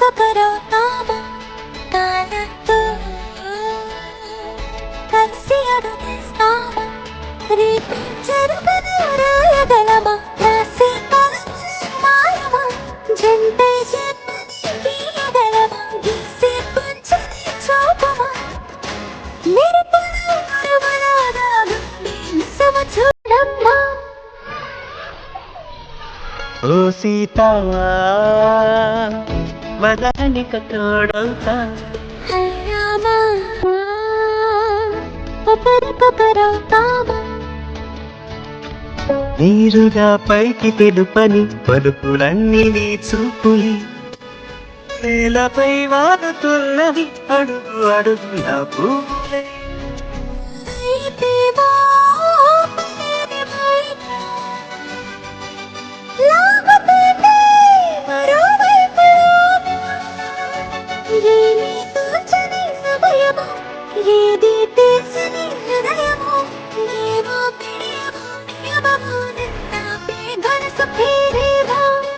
பரோதாமோ காலத்து కలిసి అడుగేస్తాము రేపు జరుపని రాయగలమా రాసి మాయమా జంటే జన్మని గీయగలమా గీసి పంచని చూపమా మెరుపుల ఉరవలాదాలు నిమిషమ చూడమ్మా ఓ సీతమా మదానిక తోడవుతా నీరుగా పైకి తెలుపని పలుపులన్నీ నీ చూపులి. నేలపై వాడుతున్నది అడుగు అడుగుల పూలే. ఏమీ తోచని సమయము ఏది